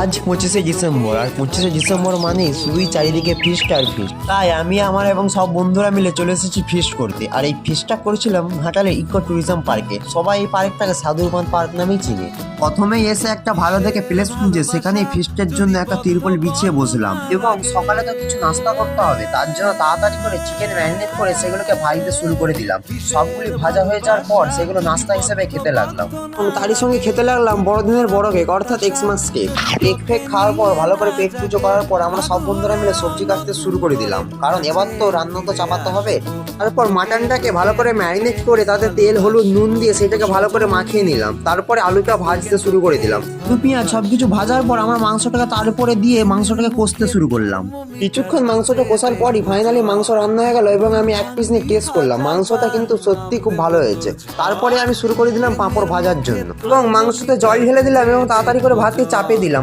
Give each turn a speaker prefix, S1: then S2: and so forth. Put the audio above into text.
S1: আজ পঁচিশে ডিসেম্বর, আর পঁচিশে ডিসেম্বর মানে শুধুই চারিদিকে ফিস্ট আর ফিস্ট তাই আমি, আমার এবং সব বন্ধুরা মিলে চলে এসেছি ফিস্ট করতে। আর এই ফিস্টটা করেছিলাম ঘাটালের ইকো ট্যুরিজম পার্কে সবাই এই পার্কটাকে সাধুরবান পার্ক নামেই চিনে। প্রথমেই এসে একটা ভালো দেখে প্লেস খুঁজে সেখানে ফিস্টের জন্য একটা তিরপল বিছিয়ে বসলাম। এবং সকালে তো কিছু নাস্তা করতে হবে, তার জন্য তাড়াতাড়ি করে চিকেন ম্যারিনেট করে সেগুলোকে ভাজতে শুরু করে দিলাম। সবগুলি ভাজা হয়ে যাওয়ার পর সেগুলো নাস্তা হিসেবে খেতে লাগলাম। তারই সঙ্গে খেতে লাগলাম বড়দিনের বড় কেক অর্থাৎ এক্সমাস কেক কেক ফেক খাওয়ার পর, ভালো করে পেট পুজো করার পর আমরা সব বন্ধুরা মিলে সবজি কাটতে শুরু করে দিলাম। কারণ এবার তো রান্না তো চাপাতে হবে। তারপর মাটনটাকে ভালো করে ম্যারিনেট করে তাতে তেল, হলুদ, নুন দিয়ে সেটাকে ভালো করে মাখিয়ে নিলাম। তারপরে আলুটা ভাজতে শুরু করে দিলাম। আলু পেঁয়াজ সবকিছু ভাজার পর আমরা মাংসটাকে তার উপরে দিয়ে মাংসটাকে কষতে শুরু করলাম। কিছুক্ষণ মাংসটা কষার পরই ফাইনালি মাংস রান্না হয়ে গেল এবং আমি এক পিস নিয়ে টেস্ট করলাম। মাংসটা কিন্তু সত্যি খুব ভালো হয়েছে। তারপরে আমি শুরু করে দিলাম পাঁপড় ভাজার জন্য। এবং মাংসতে জল ঢেলে দিলাম এবং তাড়াতাড়ি করে ভাতকে চাপে দিলাম।